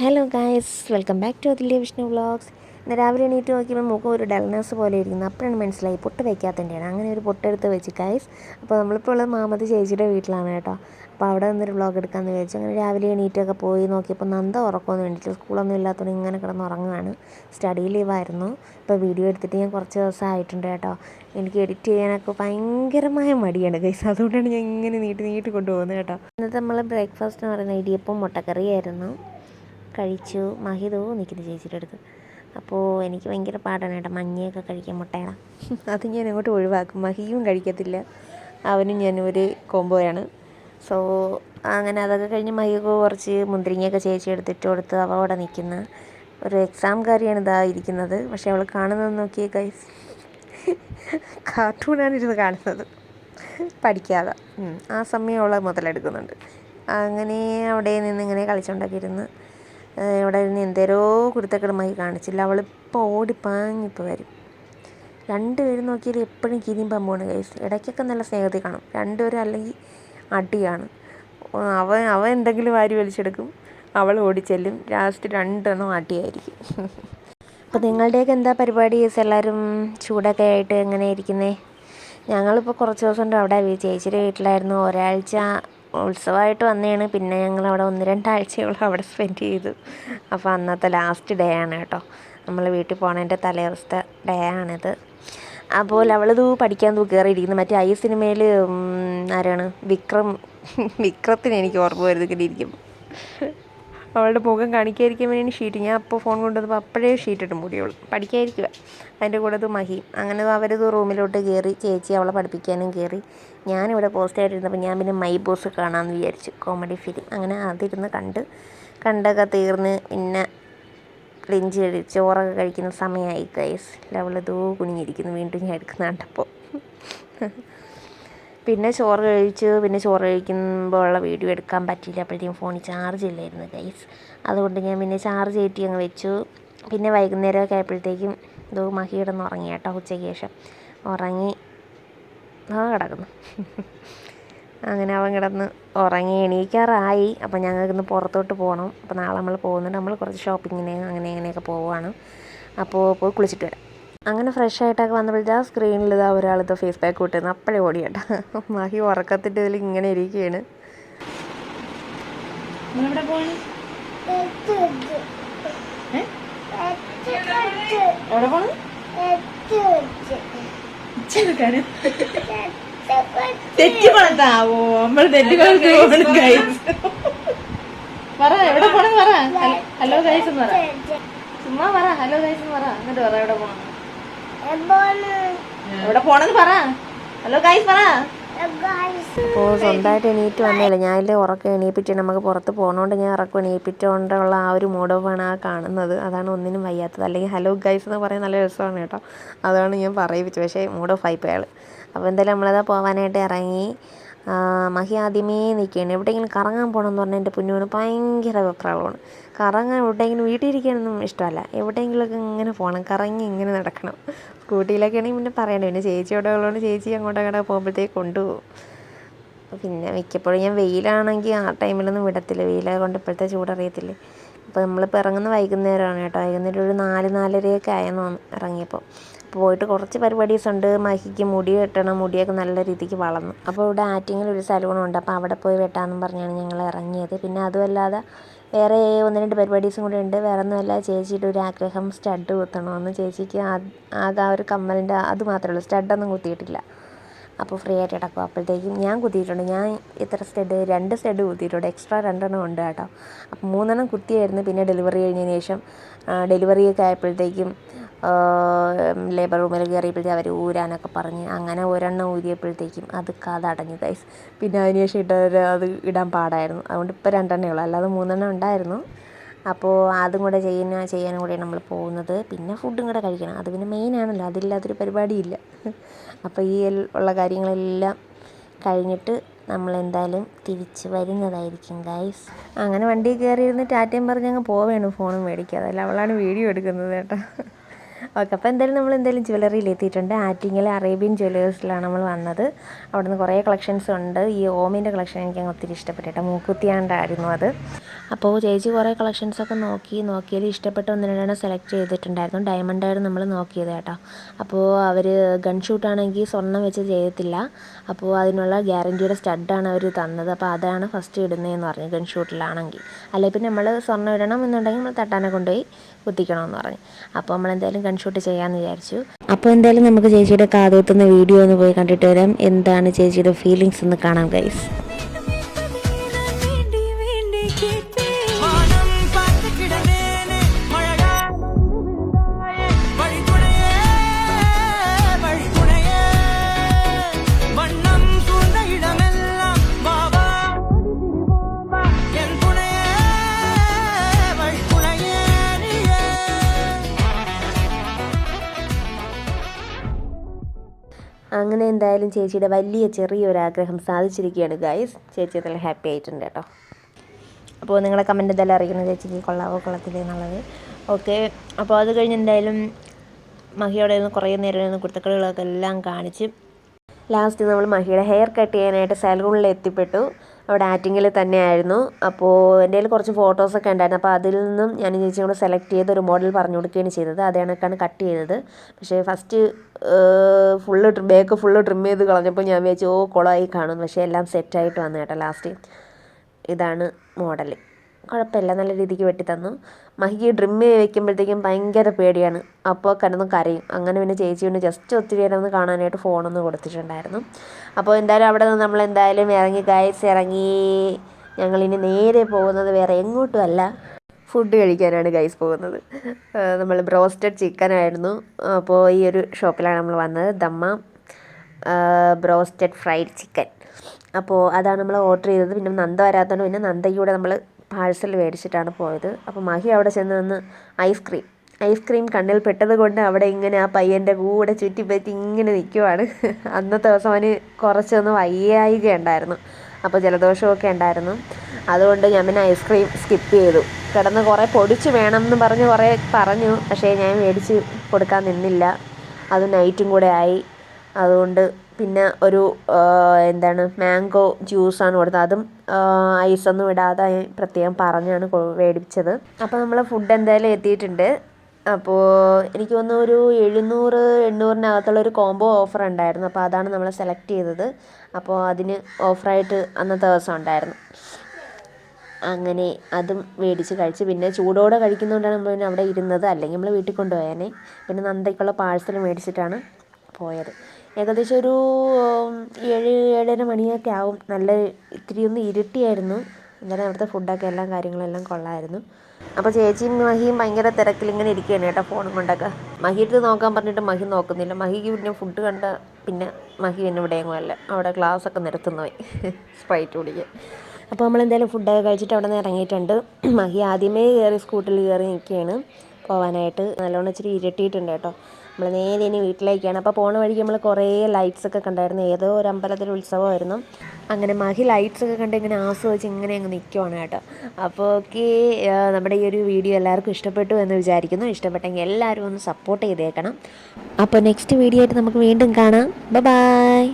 Hello guys welcome back to അതിലെ Vishnu vlogs ഇന്ന് രാവിലെ എണീറ്റ് നോക്കിയപ്പോൾ മുഖം ഒരു ഡൽനസ് പോലെ ഇരിക്കുന്നു. അപ്പോഴാണ് മനസ്സിലായി പൊട്ട് വയ്ക്കാത്തതിന്റെയാണ് അങ്ങനെ ഒരു പൊട്ടെടുത്ത് വെച്ച് ഗായ്സ് അപ്പോൾ നമ്മളിപ്പോൾ ഉള്ളത് മാമത് ചേച്ചിയുടെ വീട്ടിലാണ് കേട്ടോ. അപ്പോൾ അവിടെ നിന്നൊരു വ്ളോഗ് എടുക്കാമെന്ന് വിചാരിച്ചു. അങ്ങനെ രാവിലെ എണീറ്റൊക്കെ പോയി നോക്കിയപ്പോൾ നന്ദ ഉറക്കമൊന്നും വേണ്ടിയിട്ട് സ്കൂളൊന്നും ഇല്ലാത്തതുകൊണ്ട് ഇങ്ങനെ കിടന്ന് ഉറങ്ങുകയാണ് സ്റ്റഡി ലീവായിരുന്നു ഇപ്പോൾ വീഡിയോ എടുത്തിട്ട് ഞാൻ കുറച്ച് ദിവസം ആയിട്ടുണ്ട് കേട്ടോ. എനിക്ക് എഡിറ്റ് ചെയ്യാനൊക്കെ ഭയങ്കരമായ മടിയാണ് ഗൈസ് അതുകൊണ്ടാണ് ഞാൻ ഇങ്ങനെ നീട്ടി നീട്ടി കൊണ്ടുപോകുന്നത് കേട്ടോ. ഇന്നത്തെ നമ്മൾ ബ്രേക്ക്ഫാസ്റ്റ് എന്ന് പറയുന്നത് ഇടിയപ്പം മുട്ടക്കറിയായിരുന്നു കഴിച്ചു. മഹിതോ നിൽക്കുന്നു ചേച്ചിയുടെ അടുത്ത് അപ്പോൾ എനിക്ക് ഭയങ്കര പാടാണ് കേട്ടോ. മഞ്ഞയൊക്കെ കഴിക്കാൻ മുട്ടയുടെ അത് ഞാൻ അങ്ങോട്ട് ഒഴിവാക്കും. മഹിയും കഴിക്കത്തില്ല. അവനും ഞാനും ഒരു കോമ്പോയാണ് സോ അങ്ങനെ അതൊക്കെ കഴിഞ്ഞ് മഹിയൊക്കെ കുറച്ച് മുന്തിരിങ്ങയൊക്കെ ചേച്ചി എടുത്തിട്ട് കൊടുത്ത് അവ അവിടെ നിൽക്കുന്ന. ഒരു എക്സാം കാര്യമാണ് ഇതാ ഇരിക്കുന്നത്. പക്ഷേ അവൾ കാണുന്നത് നോക്കിയേ ഗൈസ് കാർട്ടൂണാണ് ഇരുന്ന് കാണുന്നത്. പഠിക്കാതെ. ആ സമയം അവളെ മുതലെടുക്കുന്നുണ്ട്. അങ്ങനെ അവിടെ നിന്ന് ഇങ്ങനെ കളിച്ചുകൊണ്ടൊക്കെ ഇരുന്ന് ഇവിടെ ഇരുന്ന് എന്തേരോ കുരുത്തക്കിടമായി കാണിച്ചില്ല. അവളിപ്പോൾ ഓടിപ്പാങ്ങിപ്പോൾ വരും. രണ്ടുപേരും നോക്കിയാൽ എപ്പോഴും കിരിയും പമ്പുമാണ് കഴിച്ചു ഇടയ്ക്കൊക്കെ നല്ല സ്നേഹത്തിൽ കാണും. രണ്ടുപേരും അല്ലെങ്കിൽ അടിയാണ്. അവൻ അവൻ എന്തെങ്കിലും വാരി വലിച്ചെടുക്കും. അവൾ ഓടിച്ചെല്ലും. ലാസ്റ്റ് രണ്ടെണ്ണം അടിയായിരിക്കും. അപ്പോൾ നിങ്ങളുടെയൊക്കെ എന്താ പരിപാടി എല്ലാവരും ചൂടൊക്കെ ആയിട്ട് എങ്ങനെ ഇരിക്കുന്നേ? ഞങ്ങളിപ്പോൾ കുറച്ച് ദിവസം കൊണ്ട് അവിടെ ചേച്ചിയുടെ വീട്ടിലായിരുന്നു. ഒരാഴ്ച ഉത്സവമായിട്ട് വന്നതാണ്. പിന്നെ ഞങ്ങൾ അവിടെ ഒന്ന് രണ്ടാഴ്ചയോളം അവിടെ സ്പെൻഡ് ചെയ്തു. അപ്പോൾ അന്നത്തെ ലാസ്റ്റ് ഡേ ആണ് കേട്ടോ. നമ്മൾ വീട്ടിൽ പോണതിന്റെ തലേവസ്ഥ ഡേ ആണിത്. അപ്പോൾ അവളിത് പഠിക്കാൻ തൂ കയറിയിരിക്കുന്നു മറ്റേ ഐ സിനിമയിൽ ആരാണ്? വിക്രം വിക്രത്തിന് എനിക്ക് ഓർമ്മ വരുന്നത് അവളുടെ മുഖം കാണിക്കാതിരിക്കാൻ വേണ്ടി ഷീറ്റ് ഞാൻ അപ്പോൾ ഫോൺ കൊണ്ടുവന്നപ്പോൾ അപ്പോഴേ ഷീറ്റ് ഇട്ട് മൂടിയുള്ളൂ. പഠിക്കാതിരിക്കുക. അതിന്റെ കൂടെ ഇത് മഹി. അങ്ങനെ അവരത് റൂമിലോട്ട് കയറി ചേച്ചി അവളെ പഠിപ്പിക്കാനും കയറി ഞാനിവിടെ പോസ്റ്റായിട്ടിരുന്നപ്പോൾ ഞാൻ പിന്നെ മൈ ബോസ് കാണാമെന്ന് വിചാരിച്ചു കോമഡി ഫിലിം അങ്ങനെ അതിരുന്ന് കണ്ട് കണ്ടൊക്കെ തീർന്ന് പിന്നെ ലഞ്ച് കഴി ചോറൊക്കെ കഴിക്കുന്ന സമയമായി ഗൈസ് ലവളിതോ കുനിഞ്ഞിരിക്കുന്നു. വീണ്ടും ഞാൻ എടുക്കുന്ന പിന്നെ ചോറ് കഴിച്ചു. പിന്നെ ചോറ് കഴിക്കുമ്പോഴുള്ള വീഡിയോ എടുക്കാൻ പറ്റിയില്ല. അപ്പോഴത്തേക്കും ഫോണിൽ ചാർജ് ഇല്ലായിരുന്നു ഗൈസ് അതുകൊണ്ട് ഞാൻ പിന്നെ ചാർജ് കയറ്റി അങ്ങ് വെച്ചു. പിന്നെ വൈകുന്നേരമൊക്കെ ആയപ്പോഴത്തേക്കും ഇതോ മഹി ഉറങ്ങി കേട്ടോ ഉച്ചയ്ക്ക് ശേഷം. ഉറങ്ങി ആ കിടക്കുന്നു. അങ്ങനെ അവൻ കിടന്ന് ഉറങ്ങി എണീക്കാറായി. അപ്പോൾ ഞങ്ങൾക്കിന്ന് പുറത്തോട്ട് പോകണം. അപ്പോൾ നാളെ നമ്മൾ പോകുന്നുണ്ട്. നമ്മൾ കുറച്ച് ഷോപ്പിങ്ങിന് അങ്ങനെ അങ്ങനെയൊക്കെ പോവുകയാണ്. അപ്പോൾ പോയി കുളിച്ചിട്ട് വരാം. അങ്ങനെ ഫ്രഷ് ആയിട്ടൊക്കെ വന്നപ്പോഴത്തെ ആ സ്ക്രീനിൽ ഇതാ ഒരാളിത് ഫേസ് പാക്ക് കൂട്ടുന്നു അപ്പോഴേ ഓടിയട്ടാ മാഹി ഉറക്കത്തിന്റെ ഇതിൽ ഇങ്ങനെ ഇരിക്കുകയാണ് പറ എവിടെ പോണെന്ന് പറ. ഹലോ ഗൈസ് എന്ന് പറ. ചുമ്മാ പറ ഹലോ ഗൈസ് എന്ന് പറ. എന്നിട്ട് പറ എവിടെ പോണം എവിടെ പോണെന്ന് പറ. ഹലോ ഗൈസ് പറ. അപ്പോൾ സ്വന്തമായിട്ട് എണീറ്റ് വന്നില്ല ഞാൻ ഞാനില്ലേ ഉറക്കം എണീപ്പിച്ച് നമുക്ക് പുറത്ത് പോകണോണ്ട് ഞാൻ ഉറക്കം എണീപ്പിച്ചുകൊണ്ടുള്ള ആ ഒരു മൂഡ് ഓഫാണ് ആ കാണുന്നത്. അതാണ് ഒന്നിനും വയ്യാത്തത്. അല്ലെങ്കിൽ ഹലോ ഗൈസ് എന്ന് പറയാൻ നല്ല രസമാണ് കേട്ടോ. അതാണ് ഞാൻ പറയിപ്പിച്ചത്. പക്ഷേ മൂഡ് ഓഫ് ആയിപ്പോയി അയാൾ അപ്പോൾ എന്തായാലും നമ്മളതാ പോകാനായിട്ട് ഇറങ്ങി. മഹി ആദ്യമേ നിൽക്കുകയാണ് എവിടെയെങ്കിലും കറങ്ങാൻ പോകണമെന്ന് പറഞ്ഞാൽ എന്റെ പുന്നുവിന് ഭയങ്കര വെപ്രാളമാണ്. കറങ്ങാൻ എവിടെയെങ്കിലും വീട്ടിൽ ഇരിക്കാനൊന്നും ഇഷ്ടമല്ല. എവിടെയെങ്കിലുമൊക്കെ ഇങ്ങനെ പോകണം കറങ്ങി ഇങ്ങനെ നടക്കണം. സ്കൂട്ടിയിലൊക്കെ ആണെങ്കിൽ പിന്നെ പറയണ്ട പിന്നെ ചേച്ചി അവിടെ ഉള്ളതുകൊണ്ട് ചേച്ചി അങ്ങോട്ടും അങ്ങോട്ട് പോകുമ്പോഴത്തേക്ക് കൊണ്ടുപോകും. പിന്നെ മിക്കപ്പോഴും ഞാൻ വെയിലാണെങ്കിൽ ആ ടൈമിലൊന്നും വിടത്തില്ല. വെയിലെ കൊണ്ട് ഇപ്പോഴത്തെ ചൂടറിയത്തില്ലേ. അപ്പോൾ നമ്മളിപ്പോൾ ഇറങ്ങുന്ന വൈകുന്നേരമാണ് കേട്ടോ. വൈകുന്നേരം ഒരു നാല് നാലരയൊക്കെ ആയെന്ന് ഇറങ്ങിയപ്പോൾ. പോയിട്ട് കുറച്ച് പരിപാടീസ് ഉണ്ട് മഹിക്ക് മുടി വെട്ടണം. മുടിയൊക്കെ നല്ല രീതിക്ക് വളർന്നു. അപ്പോൾ ഇവിടെ ആറ്റിങ്ങിൽ ഒരു സലൂണുണ്ട് അപ്പോൾ അവിടെ പോയി വെട്ടാമെന്നും പറഞ്ഞാണ് ഞങ്ങൾ ഇറങ്ങിയത്. പിന്നെ അതുമല്ലാതെ വേറെ ഒന്ന് രണ്ട് പരിപാടീസും കൂടെ ഉണ്ട്. വേറെ ഒന്നുമല്ല ചേച്ചിയുടെ ഒരു ആഗ്രഹം സ്റ്റഡ് കുത്തണമെന്ന് ചേച്ചിക്ക് ആകെ ആ ഒരു കമ്മലിന്റെ അത് മാത്രമേ ഉള്ളൂ. സ്റ്റഡൊന്നും കുത്തിയിട്ടില്ല. അപ്പോൾ ഫ്രീ ആയിട്ട് കിടക്കും. അപ്പോഴത്തേക്കും ഞാൻ കുത്തിയിട്ടുണ്ട്. ഞാൻ ഇത്ര സ്റ്റഡ് രണ്ട് സ്റ്റഡ് കുത്തിയിട്ടുണ്ട്. എക്സ്ട്രാ രണ്ടെണ്ണം ഉണ്ട് കേട്ടോ. അപ്പോൾ മൂന്നെണ്ണം കുത്തിയായിരുന്നു. പിന്നെ ഡെലിവറി കഴിഞ്ഞതിന് ശേഷം ഡെലിവറി ഒക്കെ ആയപ്പോഴത്തേക്കും ലേബർ റൂമിൽ കയറിയപ്പോഴത്തേക്കും അവർ ഊരാനൊക്കെ പറഞ്ഞ് അങ്ങനെ ഒരെണ്ണം ഊരിയപ്പോഴത്തേക്കും അത് കഥടഞ്ഞു ഗൈസ് പിന്നെ അതിന് ശേഷം അത് ഇടാൻ പാടായിരുന്നു. അതുകൊണ്ട് ഇപ്പോൾ രണ്ടെണ്ണേ ഉള്ളൂ. അല്ലാതെ മൂന്നെണ്ണം ഉണ്ടായിരുന്നു. അപ്പോൾ അതും കൂടെ ചെയ്യുന്ന ചെയ്യാനും കൂടെയാണ് നമ്മൾ പോകുന്നത്. പിന്നെ ഫുഡും കൂടെ കഴിക്കണം. അത് പിന്നെ മെയിനാണല്ലോ അതില്ലാത്തൊരു പരിപാടിയില്ല. അപ്പോൾ ഈ ഉള്ള കാര്യങ്ങളെല്ലാം കഴിഞ്ഞിട്ട് നമ്മൾ എന്തായാലും തിരിച്ച് വരുന്നതായിരിക്കും ഗൈസ് അങ്ങനെ വണ്ടി കയറി ഇരുന്ന് ടാറ്റയും പറഞ്ഞ് അങ്ങ് പോവേണ് ഫോണും മേടിക്കാതെ അല്ല അവളാണ് വീഡിയോ എടുക്കുന്നത് കേട്ടോ. ഓക്കെ അപ്പോൾ എന്തായാലും നമ്മൾ എന്തായാലും ജ്വല്ലറിയിൽ എത്തിയിട്ടുണ്ട്. ആറ്റിങ്ങിലെ അറേബ്യൻ ജ്വല്ലേഴ്സിലാണ് നമ്മൾ വന്നത്. അവിടുന്ന് കുറേ കളക്ഷൻസ് ഉണ്ട്. ഈ ഓമിന്റെ കളക്ഷൻ എനിക്ക് അങ്ങ് ഒത്തിരി ഇഷ്ടപ്പെട്ടിട്ട് മൂക്കുത്തിയാണ്ടായിരുന്നു അത്. അപ്പോൾ ചേച്ചി കുറേ കളക്ഷൻസൊക്കെ നോക്കി നോക്കിയതിൽ ഇഷ്ടപ്പെട്ട ഒന്ന് രണ്ടെണ്ണം സെലക്ട് ചെയ്തിട്ടുണ്ടായിരുന്നു. ഡയമണ്ട് ആയിരുന്നു നമ്മൾ നോക്കിയത് കേട്ടോ. അപ്പോൾ അവർ ഗൺ ഷൂട്ടാണെങ്കിൽ സ്വർണം വെച്ച് ചെയ്യത്തില്ല. അപ്പോൾ അതിനുള്ള ഗ്യാരന്റിയുടെ സ്റ്റഡാണ് അവർ തന്നത്. അപ്പോൾ അതാണ് ഫസ്റ്റ് ഇടുന്നതെന്ന് പറഞ്ഞു ഗൺ ഷൂട്ടിലാണെങ്കിൽ അല്ലെങ്കിൽ പിന്നെ നമ്മൾ സ്വർണം ഇടണം എന്നുണ്ടെങ്കിൽ നമ്മൾ തട്ടാനെ കൊണ്ടുപോയി കുത്തിക്കണമെന്ന് പറഞ്ഞു. അപ്പോൾ നമ്മൾ എന്തായാലും കൺഷൂട്ട് ചെയ്യാമെന്ന് വിചാരിച്ചു. അപ്പോൾ എന്തായാലും നമുക്ക് ചേച്ചിയുടെ കാതോത്തുന്ന വീഡിയോ ഒന്ന് പോയി കണ്ടിട്ട് വരാം. എന്താണ് ചേച്ചിയുടെ ഫീലിങ്സ് എന്ന് കാണാം ഗൈസ് അങ്ങനെ എന്തായാലും ചേച്ചിയുടെ വലിയ ചെറിയൊരു ആഗ്രഹം സാധിച്ചിരിക്കുകയാണ് ഗായ്സ് ചേച്ചി നല്ല ഹാപ്പി ആയിട്ടുണ്ട് കേട്ടോ. അപ്പോൾ നിങ്ങളെ കമന്റ് എന്തായാലും അറിയിക്കണം ചേച്ചിക്ക് കൊള്ളാവോ കൊള്ളത്തില്ലേ എന്നുള്ളത്. ഓക്കെ അപ്പോൾ അത് കഴിഞ്ഞ് എന്തായാലും മഹിയോടെ നിന്ന് കുറേ നേരം നിന്ന് കുർത്തക്കളികളൊക്കെ എല്ലാം കാണിച്ച് ലാസ്റ്റ് നമ്മൾ മഹിയുടെ ഹെയർ കട്ട് ചെയ്യാനായിട്ട് സലൂണിൽ എത്തിപ്പെട്ടു. അവിടെ ആറ്റിങ്ങിൽ തന്നെയായിരുന്നു. അപ്പോൾ എന്റെ കയ്യിൽ കുറച്ച് ഫോട്ടോസൊക്കെ ഉണ്ടായിരുന്നു. അപ്പോൾ അതിൽ നിന്നും ഞാൻ ചേച്ചിയും കൂടെ സെലക്ട് ചെയ്ത് ഒരു മോഡൽ പറഞ്ഞു കൊടുക്കുകയാണ് ചെയ്തത്. അതേ കണക്കാണ് കട്ട് ചെയ്തത്. പക്ഷേ first full back full trim ചെയ്ത് കളഞ്ഞപ്പോൾ ഞാൻ വിചാരിച്ചു ഓ കുളമായി കാണും. പക്ഷേ എല്ലാം സെറ്റായിട്ട് വന്നു കേട്ടോ. ലാസ്റ്റ് ഇതാണ് മോഡൽ കുഴപ്പമില്ല. നല്ല രീതിക്ക് വെട്ടിത്തന്നു മഹിക്ക് ഡ്രിം വെക്കുമ്പോഴത്തേക്കും ഭയങ്കര പേടിയാണ്. അപ്പോൾ കിടന്ന് കരയും. അങ്ങനെ പിന്നെ ചേച്ചി കൊണ്ട് ജസ്റ്റ് ഒത്തിരി നേരം ഒന്ന് കാണാനായിട്ട് ഫോണൊന്ന് കൊടുത്തിട്ടുണ്ടായിരുന്നു. അപ്പോൾ എന്തായാലും അവിടെ നിന്ന് നമ്മൾ എന്തായാലും ഇറങ്ങി ഗൈസ് ഇറങ്ങി. ഞങ്ങളിനി നേരെ പോകുന്നത് വേറെ എങ്ങോട്ടുമല്ല ഫുഡ് കഴിക്കാനാണ് ഗൈസ് പോകുന്നത്. നമ്മൾ ബ്രോസ്റ്റഡ് ചിക്കൻ ആയിരുന്നു. അപ്പോൾ ഈ ഒരു ഷോപ്പിലാണ് നമ്മൾ വന്നത്. ദമ്മ ബ്രോസ്റ്റഡ് ഫ്രൈഡ് ചിക്കൻ അപ്പോൾ അതാണ് നമ്മൾ ഓർഡർ ചെയ്തത്. പിന്നെ നന്ദ വരാത്തതുകൊണ്ട് പിന്നെ നന്ദയ്ക്ക് കൂടെ നമ്മൾ പാഴ്സൽ മേടിച്ചിട്ടാണ് പോയത്. അപ്പോൾ മഹി അവിടെ ചെന്ന് നിന്ന് ഐസ്ക്രീം ഐസ്ക്രീം കണ്ണിൽ പെട്ടത് കൊണ്ട് അവിടെ ഇങ്ങനെ ആ പയ്യന്റെ കൂടെ ചുറ്റിപ്പറ്റി ഇങ്ങനെ നിൽക്കുവാണ് അന്നത്തെ ദിവസം അവന് കുറച്ചൊന്ന് വയ്യായിക ഉണ്ടായിരുന്നു അപ്പോൾ ജലദോഷമൊക്കെ ഉണ്ടായിരുന്നു. അതുകൊണ്ട് ഞാൻ പിന്നെ ഐസ്ക്രീം സ്കിപ്പ് ചെയ്തു. കിടന്ന് കുറേ പൊടിച്ച് വേണം എന്ന് പറഞ്ഞ് കുറേ പറഞ്ഞു. പക്ഷേ ഞാൻ മേടിച്ച് കൊടുക്കാൻ നിന്നില്ല. അത് നൈറ്റും കൂടെ ആയി. അതുകൊണ്ട് പിന്നെ ഒരു എന്താണ് മാംഗോ ജ്യൂസാണ് കൊടുത്തത്. അതും ഐസൊന്നും ഇടാതെ പ്രത്യേകം പറഞ്ഞാണ് മേടിച്ചത് അപ്പോൾ നമ്മൾ ഫുഡ് എന്തായാലും എത്തിയിട്ടുണ്ട്. അപ്പോൾ എനിക്ക് തോന്നുന്നു ഒരു എഴുന്നൂറ് എണ്ണൂറിനകത്തുള്ള ഒരു കോംബോ ഓഫർ ഉണ്ടായിരുന്നു. അപ്പോൾ അതാണ് നമ്മൾ സെലക്ട് ചെയ്തത്. അപ്പോൾ അതിന് ഓഫറായിട്ട് അന്നത്തെ ദിവസം ഉണ്ടായിരുന്നു. അങ്ങനെ അതും മേടിച്ച് കഴിച്ച്. പിന്നെ ചൂടോടെ കഴിക്കുന്നതുകൊണ്ടാണ് നമ്മൾ പിന്നെ അവിടെ ഇരുന്നത്. അല്ലെങ്കിൽ നമ്മൾ വീട്ടിൽ കൊണ്ടുപോയേനെ. പിന്നെ നന്ദയ്ക്കുള്ള പാഴ്സൽ മേടിച്ചിട്ടാണ്. പോയത്. ഏകദേശം ഒരു ഏഴ് ഏഴര മണിയൊക്കെ ആവും. നല്ല ഇത്തിരി ഒന്ന് ഇരുട്ടിയായിരുന്നു. എന്നാലും അവിടുത്തെ ഫുഡൊക്കെ എല്ലാം കാര്യങ്ങളെല്ലാം കൊള്ളായിരുന്നു. അപ്പോൾ ചേച്ചിയും മഹിയും ഭയങ്കര തിരക്കിൽ ഇങ്ങനെ ഇരിക്കുകയാണ് കേട്ടോ ഫോണും കൊണ്ടൊക്കെ. മഹിയിട്ട് നോക്കാൻ പറഞ്ഞിട്ട് മഹി നോക്കുന്നില്ല. മഹിക്ക് പിന്നെ ഫുഡ് കണ്ട പിന്നെ മഹി പിന്നെ ഇവിടെയെങ്ങും അല്ല അവിടെ ക്ലാസ്സൊക്കെ നിർത്തുന്നു പോയി സ്പ്രൈറ്റ് കുടിക്കാൻ. അപ്പോൾ നമ്മൾ എന്തായാലും ഫുഡൊക്കെ കഴിച്ചിട്ട് അവിടെ നിന്ന് ഇറങ്ങിയിട്ടുണ്ട്. മഹി ആദ്യമേ കയറി സ്കൂട്ടിൽ കയറി നിൽക്കുകയാണ്. പോകാനായിട്ട് നല്ലോണം ഇച്ചിരി ഇരട്ടിയിട്ടുണ്ട് കേട്ടോ. നമ്മൾ നേരെ ഇനി വീട്ടിലേക്കാണ്. അപ്പോൾ പോണ വഴിക്ക് നമ്മൾ കുറേ ലൈറ്റ്സ് ഒക്കെ കണ്ടായിരുന്നു. ഏതോ ഒരു അമ്പലത്തിൽ ഉത്സവമായിരുന്നു. അങ്ങനെ മഹി ലൈറ്റ്സ് ഒക്കെ കണ്ട് ഇങ്ങനെ ആസ്വദിച്ച് ഇങ്ങനെ അങ്ങ് നിൽക്കുവാണ് കേട്ടോ. അപ്പോൾ ഓക്കെ നമ്മുടെ ഈ ഒരു വീഡിയോ എല്ലാവർക്കും ഇഷ്ടപ്പെട്ടു എന്ന് വിചാരിക്കുന്നു. ഇഷ്ടപ്പെട്ടെങ്കിൽ എല്ലാവരും ഒന്ന് സപ്പോർട്ട് ചെയ്തേക്കണം. അപ്പോൾ നെക്സ്റ്റ് വീഡിയോ ആയിട്ട് നമുക്ക് വീണ്ടും കാണാം. ബൈ